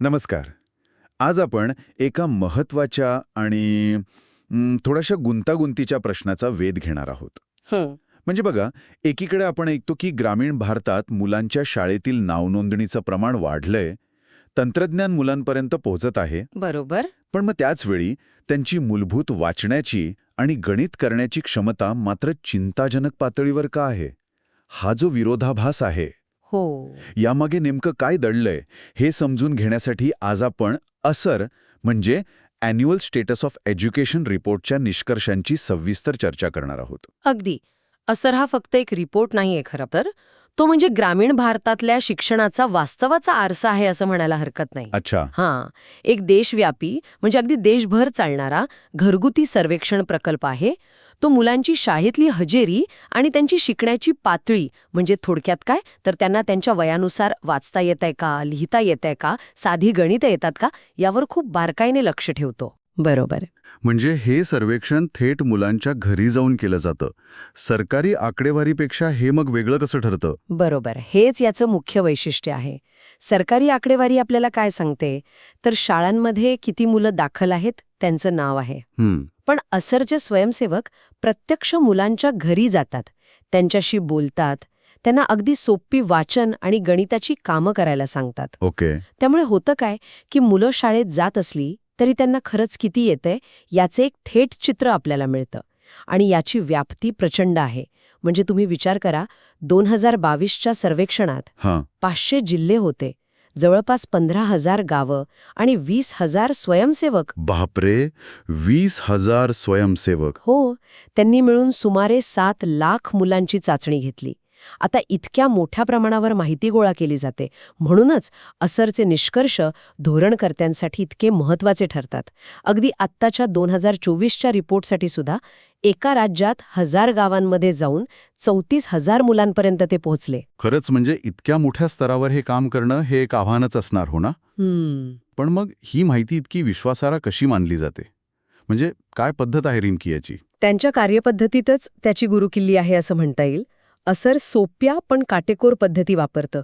नमस्कार. आज आपण एका महत्त्वाच्या आणि थोड्याशा गुंतागुंतीच्या प्रश्नाचा वेध घेणार आहोत. हं, म्हणजे बघा एकीकडे आपण ऐकतो की ग्रामीण भारतात मुलांच्या शाळेतील नावनोंदणीचं प्रमाण वाढलंय तंत्रज्ञान मुलांपर्यंत पोहोचत आहे. बरोबर. पण मग त्याच वेळी त्यांची मूलभूत वाचण्याची आणि गणित करण्याची क्षमता मात्र चिंताजनक पातळीवर का आहे? हा जो विरोधाभास आहे हो. यामागे नेमकं काय दडलंय हे समजून घेण्यासाठी आज आपण असर म्हणजे अॅन्युअल स्टेटस ऑफ एज्युकेशन रिपोर्टच्या निष्कर्षांची सविस्तर चर्चा करणार आहोत. अगदी. असर हा फक्त एक रिपोर्ट नाहीये खरं तर. तो म्हणजे ग्रामीण भारतातल्या शिक्षणाचा वास्तवाचा आरसा आहे असं म्हणायला हरकत नाही. अच्छा. हां. एक देशव्यापी म्हणजे अगदी देशभर चालणारा घरगुती सर्वेक्षण प्रकल्प आहे. तो मुलांची शाळेतली हजेरी आणि त्यांची शिकण्याची पातळी. म्हणजे थोडक्यात काय? तर त्यांना त्यांच्या वयानुसार वाचता येत आहे का? लिहिता येत आहे का? साधी गणितं येतात का? यावर खूप बारकाईने लक्ष ठेवतो. बरोबर. म्हणजे हे सर्वेक्षण थेट मुलांच्या घरी जाऊन केलं जातं. सरकारी आकडेवारीपेक्षा हे मग वेगळं कसं ठरतं? बरोबर. हेच याचं मुख्य वैशिष्ट्य आहे. सरकारी आकडेवारी आपल्याला काय सांगते? तर शाळांमध्ये किती मुलं दाखल आहेत? त्यांचं नाव आहे. पण असरचे स्वयंसेवक प्रत्यक्ष मुलांच्या घरी जातात. त्यांच्याशी बोलतात. त्यांना अगदी सोपी वाचन आणि गणिताची कामं करायला सांगतात. ओके. त्यामुळे होतं काय की मुलं शाळेत जात असली तरी त्यांना खरंच किती येतंय याचे एक थेट चित्र आपल्याला मिळतं. आणि याची व्याप्ती प्रचंड आहे. म्हणजे तुम्ही विचार करा दोन हजार बावीसच्या सर्वेक्षणात पाचशे जिल्हे होते. जवळपास पंधरा हजार गावं आणि वीस हजार स्वयंसेवक. बापरे वीस हजार स्वयंसेवक. हो त्यांनी मिळून सुमारे सात लाख मुलांची चाचणी घेतली. आता इतक्या मोठ्या प्रमाणावर माहिती गोळा केली जाते. म्हणूनच असरचे निष्कर्ष धोरणकर्त्यांसाठी इतके महत्त्वाचे ठरतात. अगदी आत्ताच्या दोन हजार चोवीसच्या रिपोर्टसाठी सुद्धा एका राज्यात हजार गावांमध्ये जाऊन चौतीस हजार मुलांपर्यंत ते पोहोचले. खरंच म्हणजे इतक्या मोठ्या स्तरावर हे काम करणं हे एक आव्हानच असणार हो ना? पण मग ही माहिती इतकी विश्वासार्ह कशी मानली जाते? म्हणजे काय पद्धत आहे रिमकी याची? त्यांच्या कार्यपद्धतीतच त्याची गुरुकिल्ली आहे असं म्हणता येईल. असर सोप्या पण काटेकोर पद्धती वापरतं.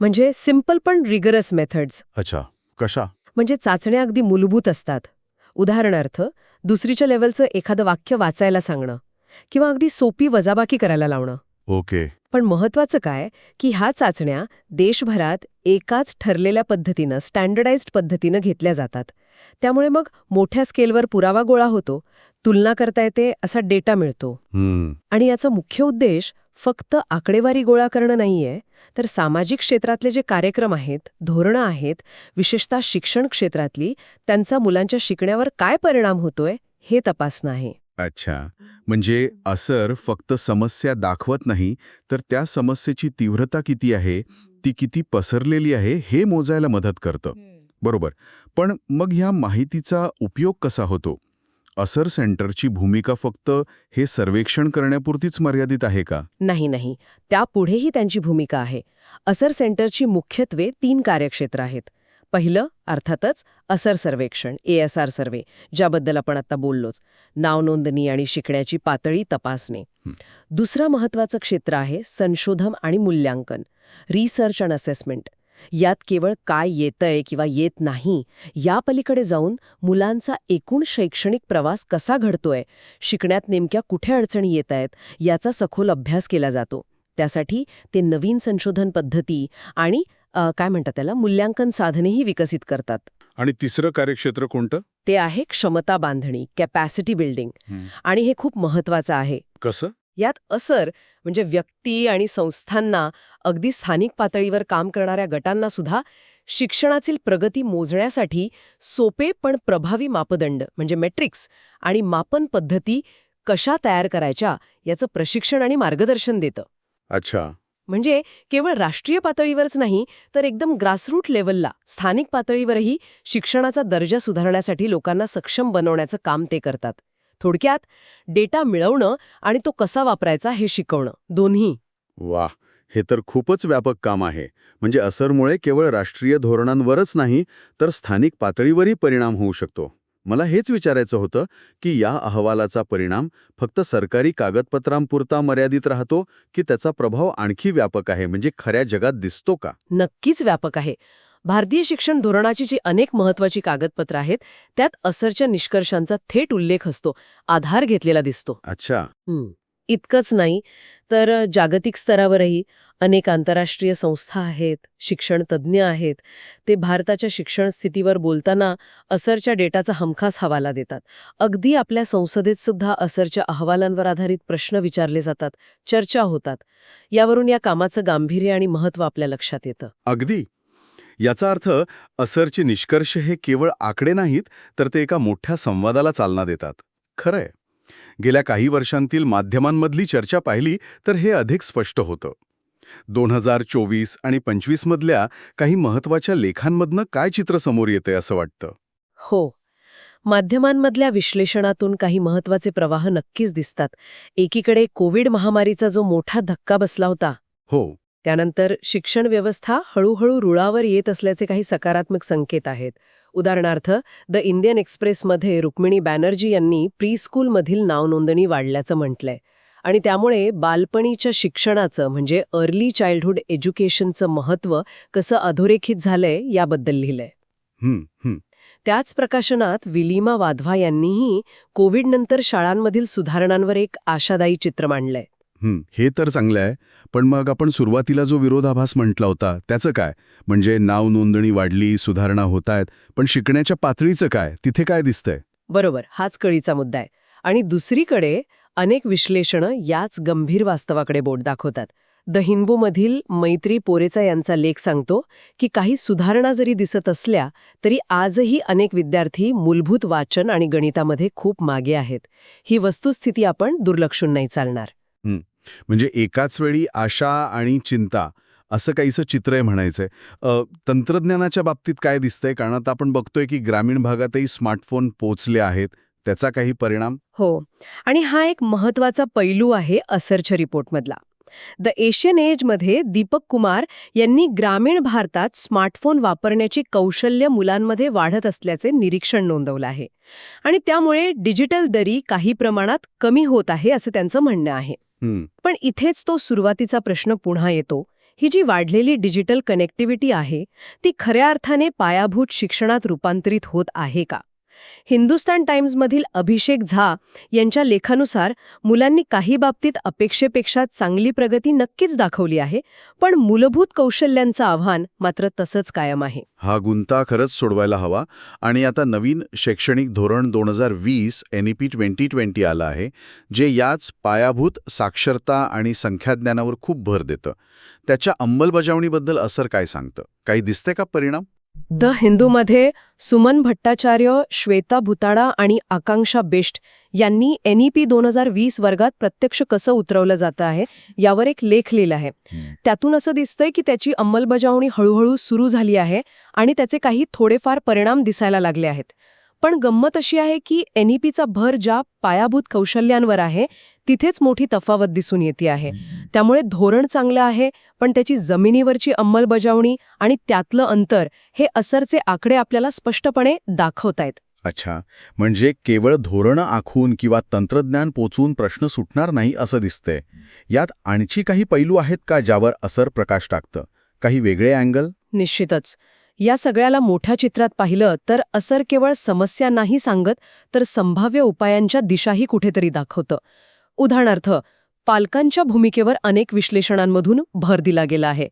म्हणजे सिंपल पण रिगरस मेथड्स अच्छा कशा? म्हणजे चाचण्या अगदी मूलभूत असतात. उदाहरणार्थ दुसरीच्या लेवलचं एखादं वाक्य वाचायला सांगणं किंवा अगदी सोपी वजाबाकी करायला लावणं. ओके. पण महत्वाचं काय की ह्या चाचण्या देशभरात एकाच ठरलेल्या पद्धतीनं स्टँडर्डाइज्ड पद्धतीनं घेतल्या जातात. त्यामुळे मग मोठ्या स्केलवर पुरावा गोळा होतो तुलना करता येते असा डेटा मिळतो. आणि याचा मुख्य उद्देश फक्त आकडेवारी गोळा करणं नाहीये तर सामाजिक क्षेत्रातले जे कार्यक्रम आहेत धोरणं आहेत विशेषतः शिक्षण क्षेत्रातली त्यांचा मुलांच्या शिकण्यावर काय परिणाम होतोय हे तपासणं आहे. अच्छा. म्हणजे असर फक्त समस्या दाखवत नाही तर त्या समस्येची तीव्रता किती आहे ती किती पसरलेली आहे हे मोजायला मदत करतं. बरोबर. पण मग ह्या माहितीचा उपयोग कसा होतो? असर सेंटरची भूमिका फक्त हे सर्वेक्षण करण्यापुरतीच मर्यादित आहे का? नाही नाही. त्यापुढेही त्यांची भूमिका आहे. असर सेंटरची मुख्यत्वे तीन कार्यक्षेत्र आहेत. पहिलं अर्थातच असर सर्वेक्षण एएसआर सर्वे ज्याबद्दल आपण आता बोललोच नावनोंदणी आणि शिकण्याची पातळी तपासणे. दुसरं महत्वाचं क्षेत्र आहे संशोधन आणि मूल्यांकन रिसर्च अँड असेसमेंट यात केवळ काय येतंय किंवा येत नाही या पलीकडे जाऊन मुलांचा एकूण शैक्षणिक प्रवास कसा घडतोय शिकण्यात नेमक्या कुठे अडचणी येत आहेत याचा सखोल अभ्यास केला जातो. त्यासाठी ते नवीन संशोधन पद्धती आणि काय म्हणतात त्याला मूल्यांकन साधनेही विकसित करतात. आणि तिसरं कार्यक्षेत्र कोणतं? ते आहे क्षमता बांधणी कॅपॅसिटी बिल्डिंग आणि हे खूप महत्वाचं आहे. कसं? यात असर म्हणजे व्यक्ती आणि संस्थांना अगदी स्थानिक पातळीवर काम करणाऱ्या गटांना सुद्धा शिक्षणातील प्रगती मोजण्यासाठी सोपे पण प्रभावी मापदंड म्हणजे मेट्रिक्स आणि मापन पद्धती कशा तयार करायच्या याचं प्रशिक्षण आणि मार्गदर्शन देतं. अच्छा. म्हणजे केवळ राष्ट्रीय पातळीवरच नाही तर एकदम ग्रासरूट लेवलला स्थानिक पातळीवरही शिक्षणाचा दर्जा सुधारण्यासाठी लोकांना सक्षम बनवण्याचं काम ते करतात. थोडक्यात डेटा मिळवणं आणि तो कसा वापरायचा हे शिकवणं दोन्ही. वा हे तर खूपच व्यापक काम आहे. म्हणजे असरमुळे केवळ राष्ट्रीय धोरणांवरच नाही तर स्थानिक पातळीवरही परिणाम होऊ शकतो. मला हेच विचारायचं होतं की या अहवालाचा परिणाम फक्त सरकारी कागदपत्रांपुरता मर्यादित राहतो की त्याचा प्रभाव आणखी व्यापक आहे म्हणजे खऱ्या जगात दिसतो का? नक्कीच व्यापक आहे. भारतीय शिक्षण धोरणाची जी अनेक महत्वाची कागदपत्र आहेत त्यात असरच्या निष्कर्षांचा थेट उल्लेख असतो आधार घेतलेला दिसतो. अच्छा. इतकंच नाही तर जागतिक स्तरावरही अनेक आंतरराष्ट्रीय संस्था आहेत शिक्षण तज्ज्ञ आहेत ते भारताच्या शिक्षण स्थितीवर बोलताना असरच्या डेटाचा हमखास हवाला देतात. अगदी आपल्या संसदेत सुद्धा असरच्या अहवालांवर आधारित प्रश्न विचारले जातात चर्चा होतात. यावरून या कामाचं गांभीर्य आणि महत्त्व आपल्या लक्षात येतं. अगदी. याचा अर्थ असरचे निष्कर्ष हे केवळ आकडे नाहीत तर ते एका मोठ्या संवादाला चालना देतात. खरंय. गेल्या काही वर्षांतील माध्यमांमधली चर्चा पाहिली तर हे अधिक स्पष्ट होतं. दोन हजार चोवीस आणि पंचवीस मधल्या काही महत्त्वाच्या लेखांमधनं काय चित्र समोर येते असं वाटतं? हो. माध्यमांमधल्या विश्लेषणातून काही महत्त्वाचे प्रवाह नक्कीच दिसतात. एकीकडे कोविड महामारीचा जो मोठा धक्का बसला होता हो. त्यानंतर शिक्षण व्यवस्था हळूहळू रुळावर येत असल्याचे काही सकारात्मक संकेत आहेत. उदाहरणार्थ द इंडियन एक्सप्रेसमध्ये रुक्मिणी बॅनर्जी यांनी प्री स्कूलमधील नावनोंदणी वाढल्याचं म्हटलंय आणि त्यामुळे बालपणीच्या शिक्षणाचं म्हणजे अर्ली चाइल्डहुड एज्युकेशनचं महत्त्व कसं अधोरेखित झालंय याबद्दल लिहिलंय. त्याच प्रकाशनात विलिमा वाधवा यांनीही कोविडनंतर शाळांमधील सुधारणांवर एक आशादायी चित्र मांडलंय. हं, तर चांगलं आहे. पण मग आपण सुरुवातीला जो विरोधाभास म्हटला होता त्याचं काय? म्हणजे नाव नोंदणी वाढली सुधारणा होत आहेत पण शिकण्याच्या पातळीचं काय? तिथे काय दिसतंय? बरोबर हाच कळीचा मुद्दा आहे. आणि दुसरीकडे अनेक विश्लेषणं याच गंभीर वास्तवाकडे बोट दाखवतात. द हिंदूमधील मैत्री पोरेचा यांचा लेख सांगतो की काही सुधारणा जरी दिसत असल्या तरी आजही अनेक विद्यार्थी मूलभूत वाचन आणि गणितामध्ये खूप मागे आहेत. ही वस्तुस्थिती आपण दुर्लक्षून नाही चालणार. म्हणजे एकाच वेळी आशा आणि चिंता असं काहीसं चित्र आहे म्हणायचंय. तंत्रज्ञानाच्या बाबतीत काय दिसतंय? कारण आता आपण बघतोय की ग्रामीण भागातही स्मार्टफोन पोचले आहेत. त्याचा काही परिणाम? हो. आणि हा एक महत्त्वाचा पैलू आहे असरच्या रिपोर्टमधला. द एशियन एजमध्ये दीपक कुमार यांनी ग्रामीण भारतात स्मार्टफोन वापरण्याची कौशल्य मुलांमध्ये वाढत असल्याचे निरीक्षण नोंदवलं आहे. आणि त्यामुळे डिजिटल दरी काही प्रमाणात कमी होत आहे असं त्यांचं म्हणणं आहे. पण इथेच तो सुरुवातीचा प्रश्न पुन्हा येतो. ही जी वाढलेली डिजिटल कनेक्टिव्हिटी आहे ती खऱ्या अर्थाने पायाभूत शिक्षणात रूपांतरित होत आहे का? हिंदुस्तान टाइम्समधील अभिषेक झा यांच्या लेखानुसार मुलांनी काही बाबतीत अपेक्षेपेक्षा चांगली प्रगती नक्कीच दाखवली आहे पण मूलभूत कौशल्यांचं आव्हान मात्र तसंच कायम आहे. हा गुंता खरंच सोडवायला हवा आणि आता नवीन शैक्षणिक धोरण दोन हजार वीस N E P twenty twenty आलं आहे जे याच पायाभूत साक्षरता आणि संख्याज्ञानावर खूप भर देतं. त्याच्या अंमलबजावणीबद्दल असर काय सांगतं? काही दिसते का परिणाम? द हिंदूमध्ये सुमन भट्टाचार्य श्वेता भुताडा आणि आकांक्षा बेस्ट यांनी एनईपी दोन हजार वीस वर्गात प्रत्यक्ष कसं उतरवलं जातं आहे यावर एक लेख लिहिला आहे. त्यातून असं दिसतंय की त्याची अंमलबजावणी हळूहळू सुरू झाली आहे आणि त्याचे काही थोडेफार परिणाम दिसायला लागले आहेत. पण गंमत अशी आहे की एनईपीचा भर ज्या पायाभूत कौशल्यांवर आहे तिथेच मोठी तफावत दिसून येते आहे. त्यामुळे धोरण चांगलं आहे पण त्याची जमिनीवरची अंमलबजावणी आणि त्यातलं अंतर हे असरचे आकडे आपल्याला स्पष्टपणे दाखवतायत अच्छा. म्हणजे केवळ धोरणं आखून किंवा तंत्रज्ञान पोचून प्रश्न सुटणार नाही असं दिसतंय. यात आणखी काही पैलू आहेत का ज्यावर असर प्रकाश टाकतं? काही वेगळे अँगल? निश्चितच. या सगळ्याला मोठ्या चित्रात पाहिलं तर असर केवळ समस्या नाही सांगत तर संभाव्य उपायांच्या दिशाही कुठेतरी दाखवतं. उदाहरणार्थ पालकांच्या भूमिकेवर अनेक विश्लेषणांमधून भर दिला गेला आहे.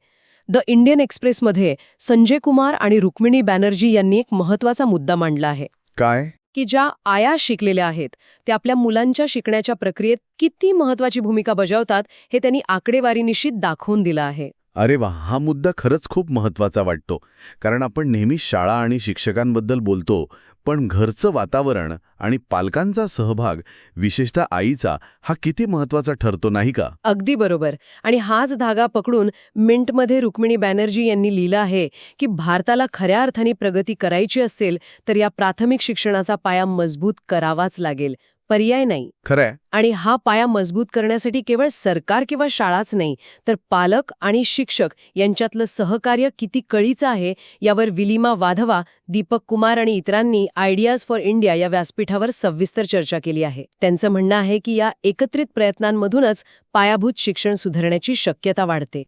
द इंडियन एक्सप्रेसमध्ये संजय कुमार आणि रुक्मिणी बॅनर्जी यांनी एक महत्त्वाचा मुद्दा मांडला आहे. काय? की ज्या आया शिकलेल्या आहेत त्या आपल्या मुलांच्या शिकण्याच्या प्रक्रियेत किती महत्वाची भूमिका बजावतात हे त्यांनी आकडेवारीनिशी दाखवून दिलं आहे. अरे वा हा मुद्दा खरंच खूप महत्त्वाचा वाटतो. कारण आपण नेहमी शाळा आणि शिक्षकांबद्दल बोलतो पण घरचं वातावरण आणि पालकांचा सहभाग विशेषतः आईचा हा किती महत्त्वाचा ठरतो नाही का? अगदी बरोबर. आणि हाच धागा पकडून मिंटमध्ये रुक्मिणी बॅनर्जी यांनी लिहिलं आहे की भारताला खऱ्या अर्थाने प्रगती करायची असेल तर या प्राथमिक शिक्षणाचा पाया मजबूत करावाच लागेल. पर्याय नाही. खरंय. आणि हा पाया मजबूत करण्यासाठी केवळ सरकार किंवा शाळाच नाही तर पालक आणि शिक्षक यांच्यातलं सहकार्य किती कळीचं आहे यावर विलिमा वाधवा दीपक कुमार आणि इतरांनी आयडियाज फॉर इंडिया या व्यासपीठावर सविस्तर चर्चा केली आहे. त्यांचं म्हणणं आहे की या एकत्रित प्रयत्नांमधूनच पायाभूत शिक्षण सुधारण्याची शक्यता वाढते.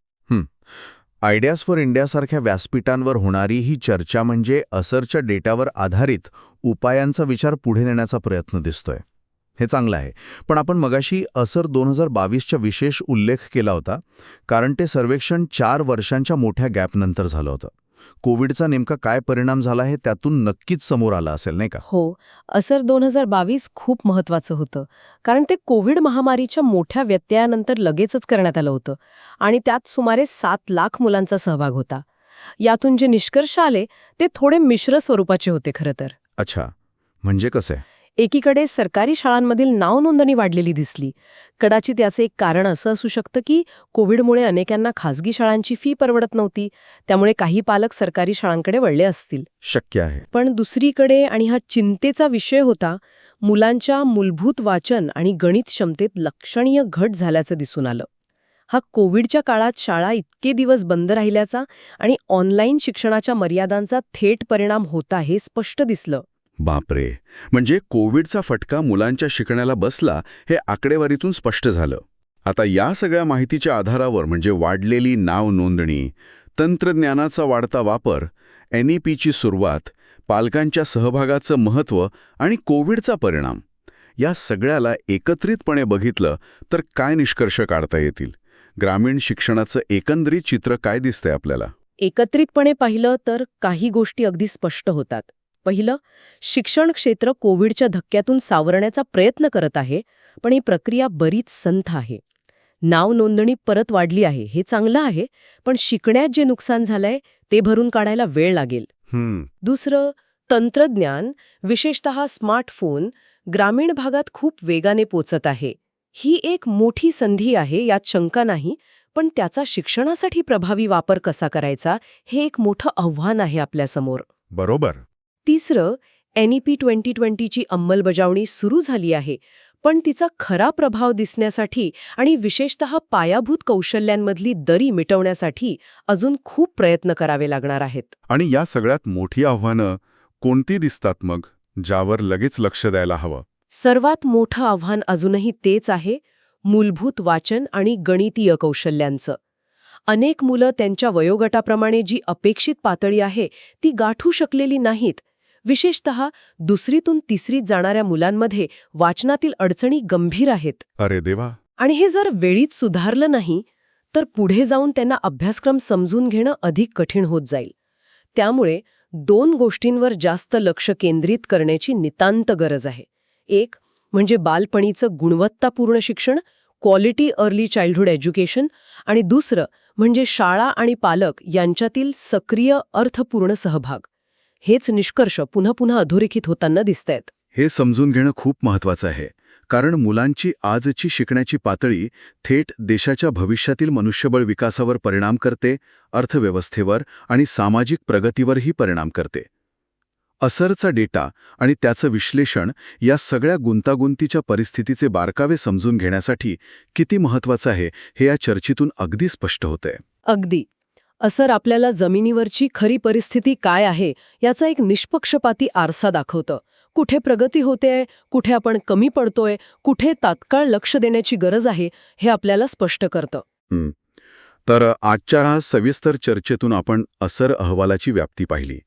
आयडियाज फॉर इंडियासारख्या व्यासपीठांवर होणारी ही चर्चा म्हणजे असरच्या डेटावर आधारित उपायांचा विचार पुढे नेण्याचा प्रयत्न दिसतोय. हे चांगलं आहे. पण आपण मगाशी असर दोन हजार बावीसच्या विशेष उल्लेख केला होता कारण ते सर्वेक्षण चार वर्षांच्या मोठ्या गॅपनंतर झालं होतं. कोविडचा नेमका काय परिणाम झाला हे त्यातून नक्कीच समोर आलं असेल नाही का? हो असर दोन हजार बावीस खूप महत्वाचं होतं कारण ते कोविड महामारीच्या मोठ्या व्यत्ययानंतर लगेचच करण्यात आलं होतं आणि त्यात सुमारे सात लाख मुलांचा सहभाग होता. यातून जे निष्कर्ष आले ते थोडे मिश्र स्वरूपाचे होते खरं तर. अच्छा. म्हणजे कसं? एकीकडे सरकारी शाळांमधील नाव नोंदणी वाढलेली दिसली. कदाचित याचे एक कारण असं असू शकतं की कोविडमुळे अनेकांना खासगी शाळांची फी परवडत नव्हती त्यामुळे काही पालक सरकारी शाळांकडे वळले असतील. शक्य आहे. पण दुसरीकडे आणि हा चिंतेचा विषय होता मुलांच्या मूलभूत वाचन आणि गणित क्षमतेत लक्षणीय घट झाल्याचं दिसून आलं. हा कोविडच्या काळात शाळा इतके दिवस बंद राहिल्याचा आणि ऑनलाईन शिक्षणाच्या मर्यादांचा थेट परिणाम होता हे स्पष्ट दिसलं. बापरे. म्हणजे कोविडचा फटका मुलांच्या शिकण्याला बसला हे आकडेवारीतून स्पष्ट झालं. आता या सगळ्या माहितीच्या आधारावर म्हणजे वाढलेली नाव नोंदणी तंत्रज्ञानाचा वाढता वापर एनईपीची सुरुवात पालकांच्या सहभागाचं महत्त्व आणि कोविडचा परिणाम या सगळ्याला एकत्रितपणे बघितलं तर काय निष्कर्ष काढता येतील? ग्रामीण शिक्षणाचं एकंदरीत चित्र काय दिसतंय आपल्याला? एकत्रितपणे पाहिलं तर काही गोष्टी अगदी स्पष्ट होतात. पहिलं शिक्षण क्षेत्र कोविडच्या धक्क्यातून सावरण्याचा प्रयत्न करत आहे पण ही प्रक्रिया बरीच संथ आहे. नाव नोंदणी परत वाढली आहे हे चांगलं आहे पण शिकण्यात जे नुकसान झालंय ते भरून काढायला वेळ लागेल. दुसरं तंत्रज्ञान विशेषतः स्मार्टफोन ग्रामीण भागात खूप वेगाने पोचत आहे. ही एक मोठी संधी आहे यात शंका नाही पण त्याचा शिक्षणासाठी प्रभावी वापर कसा करायचा हे एक मोठं आव्हान आहे आपल्यासमोर. बरोबर. तिसरं एनईपी ट्वेंटी ट्वेंटीची अंमलबजावणी सुरू झाली आहे. पण तिचा खरा प्रभाव दिसण्यासाठी आणि विशेषतः पायाभूत कौशल्यांमधली दरी मिटवण्यासाठी अजून खूप प्रयत्न करावे लागणार आहेत. आणि या सगळ्यात मोठी आव्हानं कोणती दिसतात मग ज्यावर लगेच लक्ष द्यायला हवं? सर्वात मोठं आव्हान अजूनही तेच आहे मूलभूत वाचन आणि गणितीय कौशल्यांचं. अनेक मुलं त्यांच्या वयोगटाप्रमाणे जी अपेक्षित पातळी आहे ती गाठू शकलेली नाहीत विशेषतः दुसरीतून तिसरीत जाणाऱ्या मुलांमध्ये वाचनातील अडचणी गंभीर आहेत. अरे देवा. आणि हे जर वेळीच सुधारलं नाही तर पुढे जाऊन त्यांना अभ्यासक्रम समजून घेणं अधिक कठीण होत जाईल. त्यामुळे दोन गोष्टींवर जास्त लक्ष केंद्रित करण्याची नितांत गरज आहे. एक म्हणजे बालपणीचं गुणवत्तापूर्ण शिक्षण क्वालिटी अर्ली चाइल्डहुड एज्युकेशन आणि दुसरं म्हणजे शाळा आणि पालक यांच्यातील सक्रिय अर्थपूर्ण सहभाग. हेच निष्कर्ष पुन्हा पुन्हा अधोरेखित होताना दिसतायत. हे समजून घेणं खूप महत्वाचं आहे कारण मुलांची आजची शिकण्याची पातळी थेट देशाच्या भविष्यातील मनुष्यबळ विकासावर परिणाम करते अर्थव्यवस्थेवर आणि सामाजिक प्रगतीवरही परिणाम करते. असरचा डेटा आणि त्याचं विश्लेषण या सगळ्या गुंतागुंतीच्या परिस्थितीचे बारकावे समजून घेण्यासाठी किती महत्वाचं आहे हे या चर्चेतून अगदी स्पष्ट होतंय. अगदी. असर आपल्याला जमिनीवरची खरी परिस्थिती काय आहे याचा एक निष्पक्षपाती आरसा दाखवतं. कुठे प्रगती होतेय कुठे आपण कमी पडतोय कुठे तात्काळ लक्ष देण्याची गरज आहे हे आपल्याला स्पष्ट करतं. तर आजच्या सविस्तर चर्चेतून आपण असर अहवालाची व्याप्ती पाहिली.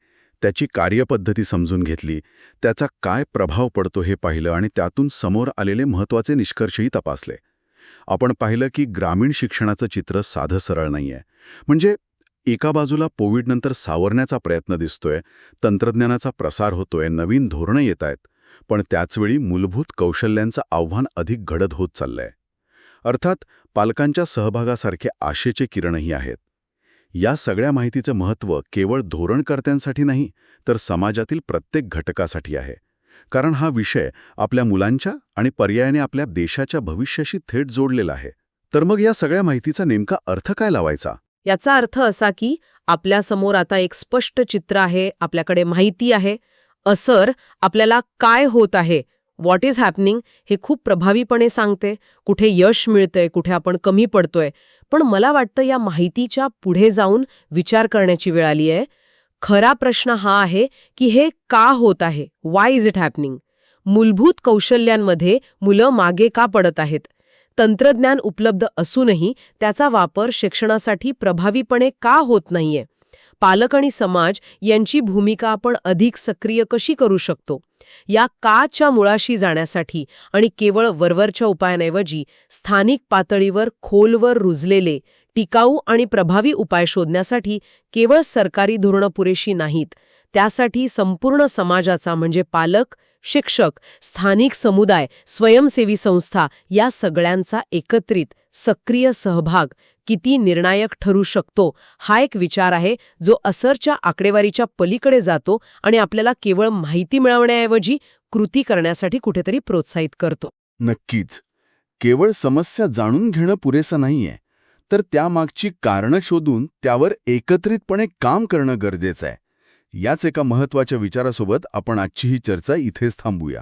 त्याची कार्यपद्धती समजून घेतली. त्याचा काय प्रभाव पडतो हे पाहिलं आणि त्यातून समोर आलेले महत्त्वाचे निष्कर्षही तपासले. आपण पाहिलं की ग्रामीण शिक्षणाचं चित्र साधं सरळ नाहीये. म्हणजे एका बाजूला कोविडनंतर सावरण्याचा प्रयत्न दिसतोय तंत्रज्ञानाचा प्रसार होतोय नवीन धोरणं येत आहेत पण त्याचवेळी मूलभूत कौशल्यांचं आव्हान अधिक घडत होत चाललंय. अर्थात पालकांच्या सहभागासारखे आशेचे किरणही आहेत. या सगळ्या माहितीचं महत्त्व केवळ धोरणकर्त्यांसाठी नाही तर समाजातील प्रत्येक घटकासाठी आहे. कारण हा विषय आपल्या मुलांच्या आणि पर्यायाने आपल्या देशाच्या भविष्याशी थेट जोडलेला आहे. तर मग या सगळ्या माहितीचा नेमका अर्थ काय लावायचा? याचा अर्थ असा की आपल्यासमोर आता एक स्पष्ट चित्र आहे आपल्याकडे माहिती आहे. असर आपल्याला काय होत आहे? व्हॉट इज हॅपनिंग हे खूप प्रभावीपणे सांगते. कुठे यश मिळतंय कुठे आपण कमी पडतोय. पण मला वाटतं या माहितीच्या पुढे जाऊन विचार करण्याची वेळ आली आहे. खरा प्रश्न हा आहे की हे का होत आहे? वाय इज इट हॅपनिंग मूलभूत कौशल्यांमध्ये मुलं मागे का पडत आहेत? तंत्रज्ञान उपलब्ध असूनही त्याचा वापर शिक्षणासाठी प्रभावीपणे का होत नाहीये? पालक आणि समाज यांची भूमिका आपण अधिक सक्रिय कशी करू शकतो? या काच्या मुळाशी जाण्यासाठी आणि केवळ वरवरच्या उपायांऐवजी स्थानिक पातळीवर खोलवर रुजलेले टिकाऊ आणि प्रभावी उपाय शोधण्यासाठी केवळ सरकारी धोरणं पुरेशी नाहीत त्यासाठी संपूर्ण समाजाचा म्हणजे पालक शिक्षक स्थानिक समुदाय स्वयंसेवी संस्था या सगळ्यांचा एकत्रित सक्रिय सहभाग किती निर्णायक ठरू शकतो हा एक विचार आहे जो असरच्या आकडेवारीच्या पलीकडे जातो आणि आपल्याला केवळ माहिती मिळवण्याऐवजी कृती करण्यासाठी कुठेतरी प्रोत्साहित करतो. नक्कीच. केवळ समस्या जाणून घेणं पुरेसं नाहीये तर त्यामागची कारणं शोधून त्यावर एकत्रितपणे काम करणं गरजेचं आहे. याच एका महत्त्वाच्या विचारासोबत आपण आजची ही चर्चा इथेच थांबूया.